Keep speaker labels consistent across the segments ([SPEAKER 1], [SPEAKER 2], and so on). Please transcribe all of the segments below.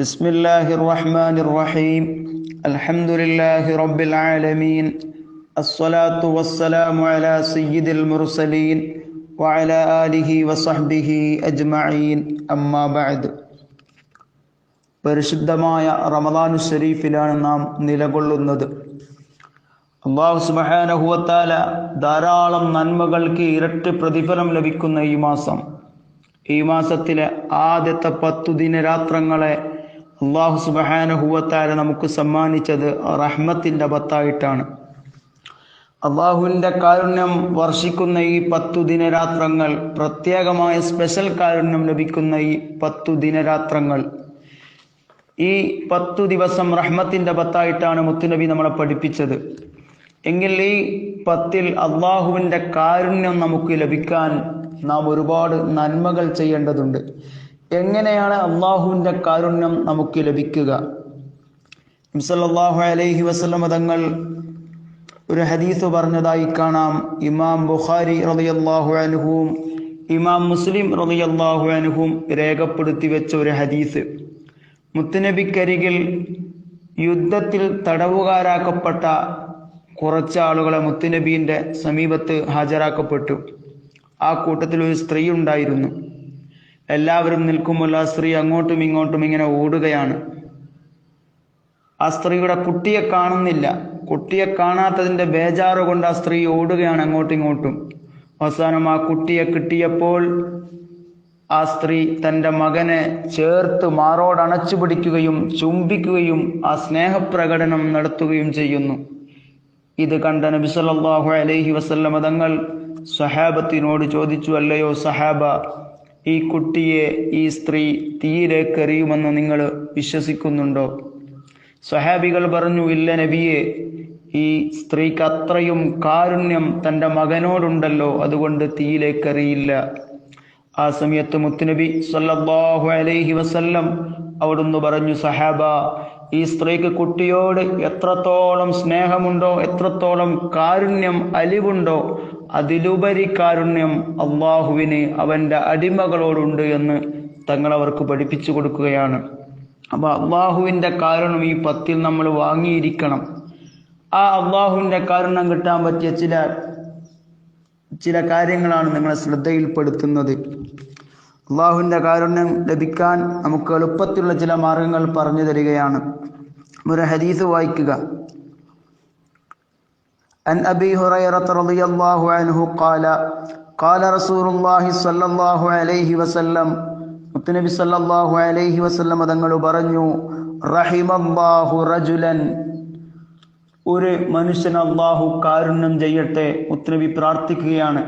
[SPEAKER 1] بسم الله الرحمن الرحيم الحمد لله رب العالمين الصلاة والسلام على سيد المرسلين وعلى آله وصحبه أجمعين أما بعد പരിശുദ്ധമായ റമദാനു ഷരീഫിലാണ് നാം നിലകൊള്ളുന്നത് അള്ളാഹു സുബഹാനഹുവത്താല ധാരാളം നന്മകൾക്ക് ഇരട്ടി പ്രതിഫലം ലഭിക്കുന്ന ഈ മാസം ഈ മാസത്തിലെ ആദ്യത്തെ പത്തു ദിനരാത്രങ്ങളെ അള്ളാഹു സുബഹാനഹുവത്താല നമുക്ക് സമ്മാനിച്ചത് റഹ്മത്തിന്റെ പത്തായിട്ടാണ് അള്ളാഹുവിന്റെ കാരുണ്യം വർഷിക്കുന്ന ഈ പത്തു ദിനരാത്രങ്ങൾ പ്രത്യേകമായ സ്പെഷ്യൽ കാരുണ്യം ലഭിക്കുന്ന ഈ പത്തു ദിനരാത്രങ്ങൾ ഈ പത്തു ദിവസം റഹ്മത്തിന്റെ പത്തായിട്ടാണ് മുത്തുനബി നമ്മളെ പഠിപ്പിച്ചത്. എങ്കിൽ ഈ പത്തിൽ അള്ളാഹുവിന്റെ കാരുണ്യം നമുക്ക് ലഭിക്കാൻ നാം ഒരുപാട് നന്മകൾ ചെയ്യേണ്ടതുണ്ട്. എങ്ങനെയാണ് അള്ളാഹുവിന്റെ കാരുണ്യം നമുക്ക് ലഭിക്കുക? സല്ലല്ലാഹു അലൈഹി വസല്ലം തങ്ങൾ ഒരു ഹദീസ് പറഞ്ഞതായി കാണാം. ഇമാം ബുഖാരി റളിയല്ലാഹു അൻഹുവും ഇമാം മുസ്ലിം റളിയല്ലാഹു അൻഹും രേഖപ്പെടുത്തി വെച്ച ഒരു ഹദീസ്. മുത്തനബിക്കരികിൽ യുദ്ധത്തിൽ തടവുകാരാക്കപ്പെട്ട കുറച്ച് ആളുകളെ മുത്തുനബീന്റെ സമീപത്ത് ഹാജരാക്കപ്പെട്ടു. ആ കൂട്ടത്തിൽ ഒരു സ്ത്രീ ഉണ്ടായിരുന്നു. എല്ലാവരും നിൽക്കുമ്പോൾ ആ സ്ത്രീ അങ്ങോട്ടും ഇങ്ങോട്ടും ഇങ്ങനെ ഓടുകയാണ്. ആ സ്ത്രീയുടെ കുട്ടിയെ കാണുന്നില്ല. കുട്ടിയെ കാണാത്തതിന്റെ ബേജാറ് കൊണ്ട് ആ സ്ത്രീ ഓടുകയാണ് അങ്ങോട്ടും ഇങ്ങോട്ടും. അവസാനം ആ കുട്ടിയെ കിട്ടിയപ്പോൾ ആ സ്ത്രീ തന്റെ മകനെ ചേർത്ത് മാറോടണച്ചു പിടിക്കുകയും ചുംബിക്കുകയും ആ സ്നേഹപ്രകടനം നടത്തുകയും ചെയ്യുന്നു. ഇത് കണ്ട നബി സല്ലല്ലാഹു അലൈഹി വസല്ലമ തങ്ങൾ സഹാബത്തിനോട് ചോദിച്ചു അല്ലയോ സഹാബ ഈ കുട്ടിയെ ഈ സ്ത്രീ തീയിലേക്ക് എറിയുമെന്ന് നിങ്ങൾ വിശ്വസിക്കുന്നുണ്ടോ? സ്വഹാബികൾ പറഞ്ഞു ഇല്ല നബിയെ ഈ സ്ത്രീക്ക് അത്രയും കാരുണ്യം തന്റെ മകനോടുണ്ടല്ലോ അതുകൊണ്ട് തീയിലേക്ക് ആ സമയത്ത് മുത്തുനബി സല്ലാഹു അലൈഹി വസല്ലം അവിടുന്ന് പറഞ്ഞു സഹാബ ഈ സ്ത്രീക്ക് കുട്ടിയോട് എത്രത്തോളം സ്നേഹമുണ്ടോ എത്രത്തോളം കാരുണ്യം അലിവുണ്ടോ അതിലുപരി കാരുണ്യം അള്ളാഹുവിന് അവന്റെ അടിമകളോടുണ്ട് എന്ന് തങ്ങൾ അവർക്ക് പഠിപ്പിച്ചു കൊടുക്കുകയാണ്. അപ്പൊ അള്ളാഹുവിന്റെ കാരുണ്യം ഈ പത്തിൽ നമ്മൾ വാങ്ങിയിരിക്കണം. ആ അള്ളാഹുവിന്റെ കാരുണ്യം കിട്ടാൻ പറ്റിയ ചില ചില കാര്യങ്ങളാണ് നിങ്ങളെ ശ്രദ്ധയിൽപ്പെടുത്തുന്നത്. അള്ളാഹുവിന്റെ കാരുണ്യം ലഭിക്കാൻ നമുക്ക് എളുപ്പത്തിലുള്ള ചില മാർഗങ്ങൾ പറഞ്ഞു തരികയാണ്. ഒരു ഹദീസ് വായിക്കുക. عن أبي هريرة رضي الله عنه قال قال رسول الله صلى الله عليه وسلم മുത്തനബി സല്ലല്ലാഹു അലൈഹി വസല്ലം തങ്ങൾ പറഞ്ഞു റഹിമല്ലാഹു റജുലൻ ഒരു മനുഷ്യൻ അള്ളാഹു കാരുണ്യം ചെയ്യട്ടെ മുത്തുനബി പ്രാർത്ഥിക്കുകയാണ്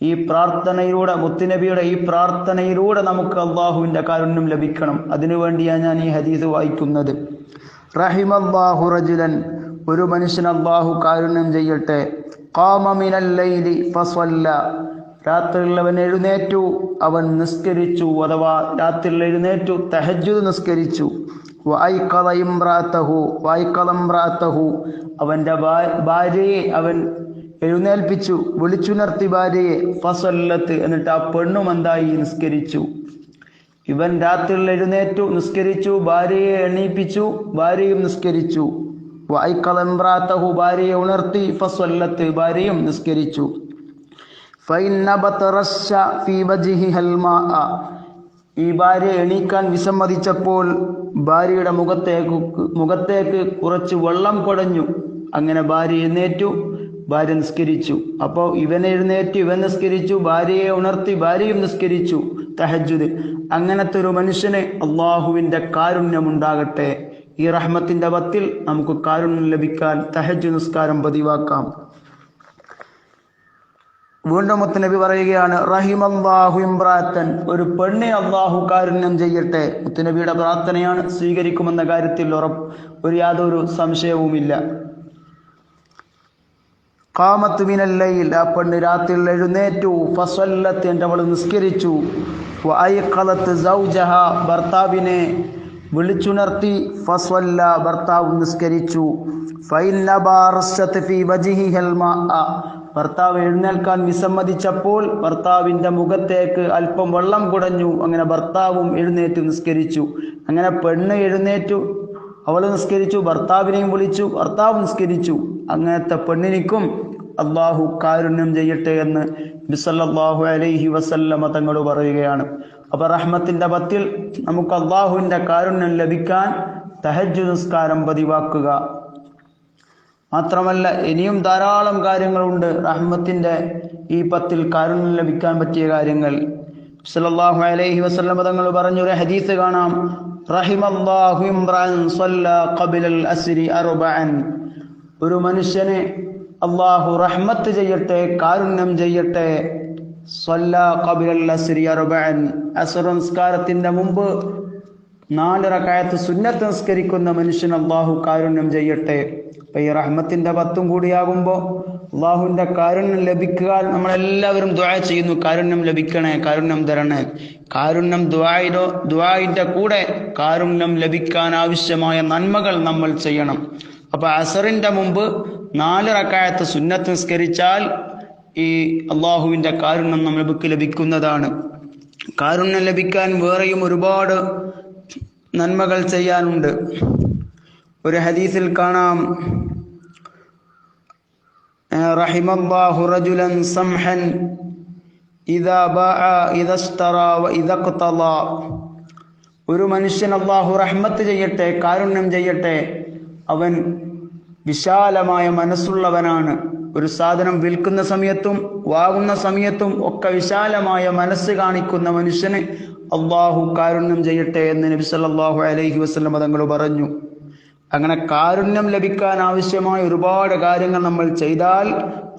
[SPEAKER 1] ഈ പ്രാർത്ഥനയിലൂടെ മുത്തുനബിയുടെ ഈ പ്രാർത്ഥനയിലൂടെ നമുക്ക് അള്ളാഹുവിൻ്റെ കാരുണ്യം ലഭിക്കണം അതിനുവേണ്ടിയാണ് ഞാൻ ഈ ഹദീസ് വായിക്കുന്നത് റഹിമല്ലാഹു റജുലൻ ഒരു മനുഷ്യൻ അള്ളാഹു കാരുണ്യം ചെയ്യട്ടെ. കാമമിനല്ലൈലി ഫസ്വല്ല രാത്രിയിൽ അവൻ എഴുന്നേറ്റു അവൻ നിസ്കരിച്ചു അഥവാ രാത്രിയിൽ എഴുന്നേറ്റു തെഹജു നിസ്കരിച്ചു. വായിക്കതയിമ്രാത്തഹു വായിക്കതമ്രാത്തഹു അവന്റെ ഭാര്യയെ അവൻ എഴുന്നേൽപ്പിച്ചു വിളിച്ചുണർത്തി ഭാര്യയെ ഫസ്വല്ലത്ത് എന്നിട്ട് ആ പെണ്ണും എന്തായി? നിസ്കരിച്ചു. ഇവൻ രാത്രിയിൽ എഴുന്നേറ്റു നിസ്കരിച്ചു ഭാര്യയെ എണീപ്പിച്ചു ഭാര്യയും നിസ്കരിച്ചു. വായിക്കതമ്രാത്തഹു ഭാര്യയെ ഉണർത്തി ഫസ്വല്ലത്ത് ഭാര്യയും നിസ്കരിച്ചു. ഈ ഭാര്യ എണീക്കാൻ വിസമ്മതിച്ചപ്പോൾ ഭാര്യയുടെ മുഖത്തേക്ക് മുഖത്തേക്ക് കുറച്ച് വെള്ളം കുടഞ്ഞു അങ്ങനെ ഭാര്യ എഴുന്നേറ്റു ഭാര്യ നിസ്കരിച്ചു. അപ്പോൾ ഇവൻ എഴുന്നേറ്റ് ഇവൻ നിസ്കരിച്ചു ഭാര്യയെ ഉണർത്തി ഭാര്യയും നിസ്കരിച്ചു തഹജുദ് അങ്ങനത്തെ ഒരു മനുഷ്യന് അള്ളാഹുവിന്റെ കാരുണ്യമുണ്ടാകട്ടെ. ഈ റഹ്മത്തിന്റെ വത്തിൽ നമുക്ക് കാരുണ്യം ലഭിക്കാൻ തഹജ് നിസ്കാരം പതിവാക്കാം. വീണ്ടും മുത്തനബി പറയുകയാണ് റഹിം അള്ളാഹു ഇമ്രാത്തൻ ഒരു പെണ്ണെ അള്ളാഹു കാരുണ്യം ചെയ്യട്ടെ. മുത്തനബിയുടെ പ്രാർത്ഥനയാണ് സ്വീകരിക്കുമെന്ന കാര്യത്തിൽ ഉറപ്പ് ഒരു യാതൊരു സംശയവുമില്ല. കാമത്ത് മിനല്ലയിൽ ആ പെണ്ണ് രാത്രിയിൽ എഴുന്നേറ്റു. ഫസ്വല്ലത്ത് എന്റെ അവൾ നിസ്കരിച്ചു. ഭർത്താവിനെ വിളിച്ചുണർത്തി ഫസ്വല്ല ഭർത്താവ് നിസ്കരിച്ചു. ഭർത്താവ് എഴുന്നേൽക്കാൻ വിസമ്മതിച്ചപ്പോൾ ഭർത്താവിന്റെ മുഖത്തേക്ക് അല്പം വെള്ളം കുടഞ്ഞു. അങ്ങനെ ഭർത്താവും എഴുന്നേറ്റ് നിസ്കരിച്ചു. അങ്ങനെ പെണ്ണ് എഴുന്നേറ്റു. അവൾ നിസ്കരിച്ചു ഭർത്താവിനെയും വിളിച്ചു ഭർത്താവ് നിസ്കരിച്ചു. അങ്ങനത്തെ പെണ്ണിനിക്കും അള്ളാഹു കാരുണ്യം ചെയ്യട്ടെ എന്ന് ബിസല്ലാഹു അലൈഹി വസല്ലമ തങ്ങൾ പറയുകയാണ്. അപ്പൊ റഹ്മത്തിന്റെ പത്തിൽ നമുക്ക് അള്ളാഹുവിന്റെ കാരുണ്യം ലഭിക്കാൻ തഹജ് നിസ്കാരം പതിവാക്കുക. മാത്രമല്ല ഇനിയും ധാരാളം കാര്യങ്ങളുണ്ട് റഹ്മത്തിന്റെ ഈ പത്തിൽ കാരുണ്യം ലഭിക്കാൻ പറ്റിയ കാര്യങ്ങൾ. സല്ലല്ലാഹു അലൈഹി വസല്ലം തങ്ങൾ പറഞ്ഞൊരു ഹദീസ് കാണാം. റഹിമല്ലാഹു ഇംറാൻ സല്ല ഖബിലൽ അസ്രി അർബഅൻ. ഒരു മനുഷ്യനെ അള്ളാഹു റഹ്മത്ത് ചെയ്യട്ടെ കാരുണ്യം ചെയ്യട്ടെ നിസ്കാരത്തിന്റെ മുമ്പ് നാല് റക്കായത്ത് സുന്നത്ത് നിസ്കരിക്കുന്ന മനുഷ്യൻ അള്ളാഹു കാരുണ്യം ചെയ്യട്ടെ. അപ്പൊ ഈ റഹ്മത്തിന്റെ പത്തും കൂടിയാകുമ്പോൾ അള്ളാഹുവിന്റെ കാരുണ്യം ലഭിക്കുക നമ്മളെല്ലാവരും ദ്വാ ചെയ്യുന്നു. കാരുണ്യം ലഭിക്കണേ കാരുണ്യം തരണേ. കാരുണ്യം ദ്വായിലോ ദ്വായിന്റെ കൂടെ കാരുണ്യം ലഭിക്കാൻ ആവശ്യമായ നന്മകൾ നമ്മൾ ചെയ്യണം. അപ്പൊ അസറിന്റെ മുമ്പ് നാല് റക്കായത്ത് സുന്നത്ത് നിസ്കരിച്ചാൽ ഈ അള്ളാഹുവിന്റെ കാരുണ്യം നമുക്ക് ലഭിക്കുന്നതാണ്. കാരുണ്യം ലഭിക്കാൻ വേറെയും ഒരുപാട് നന്മകൾ ചെയ്യാനുണ്ട്. ഒരു ഹദീസിൽ കാണാം. റജുലൻ സംഹൻ ഒരു മനുഷ്യൻ അള്ളാഹു റഹ്മത്ത് ചെയ്യട്ടെ കാരുണ്യം ചെയ്യട്ടെ അവൻ വിശാലമായ മനസ്സുള്ളവനാണ്. ഒരു സാധനം വിൽക്കുന്ന സമയത്തും വാങ്ങുന്ന സമയത്തും ഒക്കെ വിശാലമായ മനസ്സ് കാണിക്കുന്ന മനുഷ്യന് അള്ളാഹു കാരുണ്യം ചെയ്യട്ടെ എന്ന് നബി സല്ലല്ലാഹു അലൈഹി വസ്ലം തങ്ങൾ പറഞ്ഞു. അങ്ങനെ കാരുണ്യം ലഭിക്കാൻ ആവശ്യമായ ഒരുപാട് കാര്യങ്ങൾ നമ്മൾ ചെയ്താൽ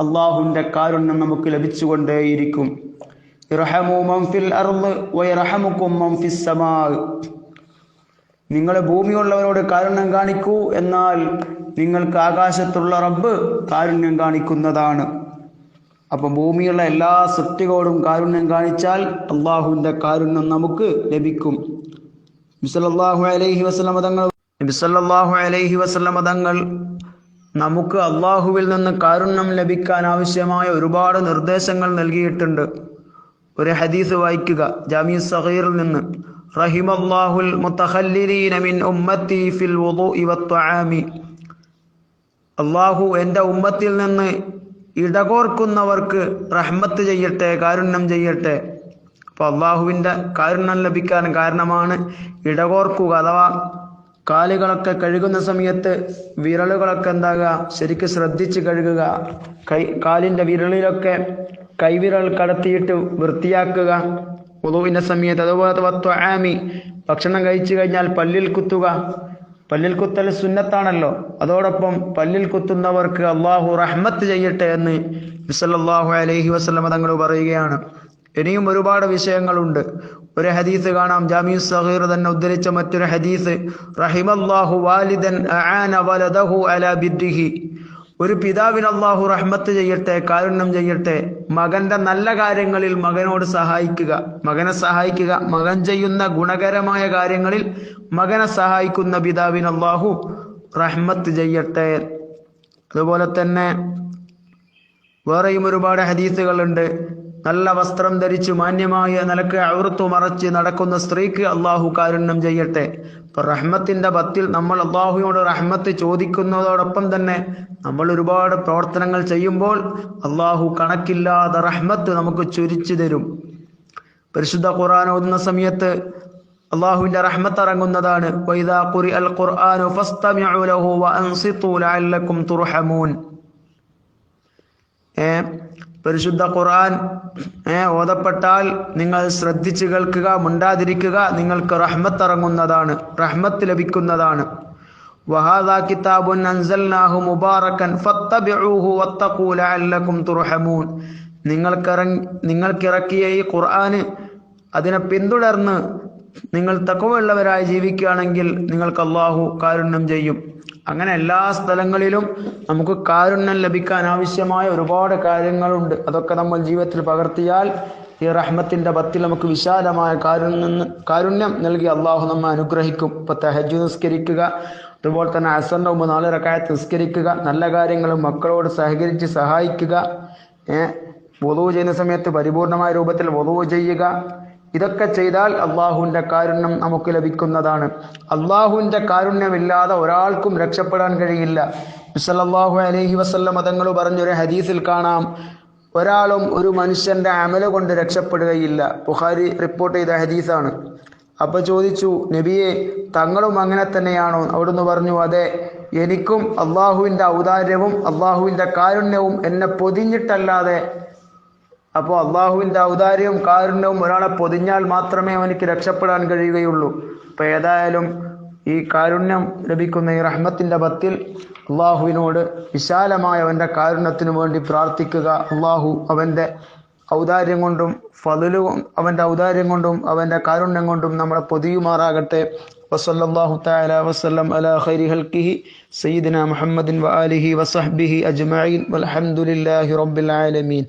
[SPEAKER 1] അള്ളാഹുവിന്റെ കാരുണ്യം നമുക്ക് ലഭിച്ചുകൊണ്ടേയിരിക്കും. നിങ്ങളെ ഭൂമിയുള്ളവരോട് കാരുണ്യം കാണിക്കൂ എന്നാൽ നിങ്ങൾക്ക് ആകാശത്തുള്ള റബ്ബ് കാരുണ്യം കാണിക്കുന്നതാണ്. അപ്പം ഭൂമിയുള്ള എല്ലാ സൃഷ്ടികളോടും കാരുണ്യം കാണിച്ചാൽ അള്ളാഹുവിന്റെ കാരുണ്യം നമുക്ക് ലഭിക്കും. ബിസലല്ലാഹു അലൈഹി വസല്ലമ തങ്ങൾ ബിസലല്ലാഹു അലൈഹി വസല്ലമ തങ്ങൾ നമുക്ക് അള്ളാഹുവിൽ നിന്ന് കാരുണ്യം ലഭിക്കാൻ ആവശ്യമായ ഒരുപാട് നിർദ്ദേശങ്ങൾ നൽകിയിട്ടുണ്ട്. ഒരു ഹദീസ് വായിക്കുക. ജാമി സഹീറിൽ നിന്ന് റഹിമല്ലാഹുൽ മുത്തഹല്ലിലീന മിൻ ഉമ്മത്തി ഫിൽ വുദൂഇ വത്വആമി അള്ളാഹു എന്റെ ഉമ്മത്തിൽ നിന്ന് ഇടകോർക്കുന്നവർക്ക് റഹ്മത്ത് ചെയ്യട്ടെ കാരുണ്യം ചെയ്യട്ടെ. അപ്പൊ അള്ളാഹുവിന്റെ കാരുണ്യം ലഭിക്കാൻ കാരണമാണ് ഇടകോർക്കുക അഥവാ കാലുകളൊക്കെ കഴുകുന്ന സമയത്ത് വിരലുകളൊക്കെ എന്താകുക? ശരിക്ക് ശ്രദ്ധിച്ച് കഴുകുക. കൈ കാലിന്റെ വിരലിലൊക്കെ കൈവിരൽ കടത്തിയിട്ട് വൃത്തിയാക്കുക. ഉളുവിന്റെ സമയത്ത് അതുപോലെ ആമി. ഭക്ഷണം കഴിച്ചു കഴിഞ്ഞാൽ പല്ലിൽ കുത്തുക. പല്ലിൽ കുത്തൽ സുന്നത്താണല്ലോ. അതോടൊപ്പം പല്ലിൽ കുത്തുന്നവർക്ക് അള്ളാഹു റഹ്മത്ത് ചെയ്യട്ടെ എന്ന് വിസലല്ലാഹു അലഹി വസ്ലമ തങ്ങൾ പറയുകയാണ്. ഇനിയും ഒരുപാട് വിഷയങ്ങളുണ്ട്. ഒരു ഹദീസ് കാണാം. ജാമിയു സഹീർ തന്നെ ഉദ്ധരിച്ച മറ്റൊരു ഹദീസ്. റഹിമല്ലാഹു വാലിദൻ അലാ ബിദ്രിഹി. ഒരു പിതാവിന് അള്ളാഹു റഹ്മത്ത് ചെയ്യട്ടെ കാരുണ്യം ചെയ്യട്ടെ മകന്റെ നല്ല കാര്യങ്ങളിൽ മകനോട് സഹായിക്കുക മകനെ സഹായിക്കുക മകൻ ചെയ്യുന്ന ഗുണകരമായ കാര്യങ്ങളിൽ മകനെ സഹായിക്കുന്ന പിതാവിന് അള്ളാഹു റഹ്മത്ത് ചെയ്യട്ടെ. അതുപോലെ തന്നെ വേറെയും ഒരുപാട് ഹദീസുകളുണ്ട്. നല്ല വസ്ത്രം ധരിച്ച് മാന്യമായ നിലയ്ക്ക് അവർത്ത് മറച്ച് നടക്കുന്ന സ്ത്രീക്ക് അള്ളാഹു കാരുണ്യം ചെയ്യട്ടെ. ഇപ്പൊ റഹ്മത്തിന്റെ പത്തിൽ നമ്മൾ അള്ളാഹുവിനോട് റഹ്മത്ത് ചോദിക്കുന്നതോടൊപ്പം തന്നെ നമ്മൾ ഒരുപാട് പ്രവർത്തനങ്ങൾ ചെയ്യുമ്പോൾ അള്ളാഹു കണക്കില്ലാതെ റഹ്മത്ത് നമുക്ക് ചുരിച്ചു തരും. പരിശുദ്ധ ഖുർആൻ ഓതുന്ന സമയത്ത് അള്ളാഹുവിന്റെ റഹ്മത്ത് ഇറങ്ങുന്നതാണ് വൈദാ ഏ പരിശുദ്ധ ഖുർആൻ ഓതപ്പെട്ടാൽ നിങ്ങൾ ശ്രദ്ധിച്ചു കേൾക്കുക മുണ്ടാതിരിക്കുക നിങ്ങൾക്ക് റഹ്മത്ത് ഇറങ്ങുന്നതാണ് റഹ്മത്ത് ലഭിക്കുന്നതാണ്. വഹാദാ കിതാബുൻ അൻസൽനാഹു തുർഹമൂൻ. നിങ്ങൾക്കിറക്കിയ ഈ ഖുർആന് അതിനെ പിന്തുടർന്ന് നിങ്ങൾ തക്കവുള്ളവരായി ജീവിക്കുകയാണെങ്കിൽ നിങ്ങൾക്ക് അള്ളാഹു കാരുണ്യം ചെയ്യും. അങ്ങനെ എല്ലാ സ്ഥലങ്ങളിലും നമുക്ക് കാരുണ്യം ലഭിക്കാൻ ആവശ്യമായ ഒരുപാട് കാര്യങ്ങളുണ്ട്. അതൊക്കെ നമ്മൾ ജീവിതത്തിൽ പകർത്തിയാൽ ഈ റഹ്മത്തിന്റെ പത്തിൽ നമുക്ക് വിശാലമായ കാരുണ്യം കാരുണ്യം നൽകി അള്ളാഹു നമ്മെ അനുഗ്രഹിക്കും. ഇപ്പൊ തെഹജ് നിസ്കരിക്കുക അതുപോലെ തന്നെ അസറിന്റെ മുമ്പ് നാല് നിസ്കരിക്കുക നല്ല കാര്യങ്ങളും മക്കളോട് സഹകരിച്ച് സഹായിക്കുക വധു ചെയ്യുന്ന സമയത്ത് പരിപൂർണമായ രൂപത്തിൽ വധു ചെയ്യുക ഇതൊക്കെ ചെയ്താൽ അള്ളാഹുവിന്റെ കാരുണ്യം നമുക്ക് ലഭിക്കുന്നതാണ്. അള്ളാഹുവിന്റെ കാരുണ്യമില്ലാതെ ഒരാൾക്കും രക്ഷപ്പെടാൻ കഴിയില്ല. മിസലല്ലാഹു അലഹി വസ്ല്ല മതങ്ങൾ പറഞ്ഞൊരു ഹദീസിൽ കാണാം. ഒരാളും ഒരു മനുഷ്യന്റെ അമല കൊണ്ട് രക്ഷപ്പെടുകയില്ല. ബുഖാരി റിപ്പോർട്ട് ചെയ്ത ഹദീസാണ്. അപ്പൊ ചോദിച്ചു നബിയെ തങ്ങളും അങ്ങനെ തന്നെയാണോ? അവിടുന്ന് പറഞ്ഞു അതെ എനിക്കും അള്ളാഹുവിന്റെ ഔദാര്യവും അള്ളാഹുവിന്റെ കാരുണ്യവും എന്നെ പൊതിഞ്ഞിട്ടല്ലാതെ അപ്പോൾ അള്ളാഹുവിന്റെ ഔദാര്യവും കാരുണ്യവും ഒരാളെ പൊതിഞ്ഞാൽ മാത്രമേ അവനിക്ക് രക്ഷപ്പെടാൻ കഴിയുകയുള്ളൂ. അപ്പോൾ ഏതായാലും ഈ കാരുണ്യം ലഭിക്കുന്ന ഈ റഹ്മത്തിന്റെ പത്തിൽ അള്ളാഹുവിനോട് വിശാലമായ അവന്റെ കാരുണ്യത്തിനു വേണ്ടി പ്രാർത്ഥിക്കുക. അള്ളാഹു അവന്റെ ഔദാര്യം കൊണ്ടും ഫതിലു അവന്റെ ഔദാര്യം കൊണ്ടും അവന്റെ കാരുണ്യം കൊണ്ടും നമ്മളെ പൊതിയുമാറാകട്ടെ. വസല്ലല്ലാഹു തആല വസ്ലം അലാ ഖൈരി ഹൽക്കിഹി സയ്യിദിന മുഹമ്മദിൻ വആലിഹി വസഹ്ബിഹി അജ്മീൻ വൽഹംദുലില്ലാഹി റബ്ബിൽ ആലമീൻ.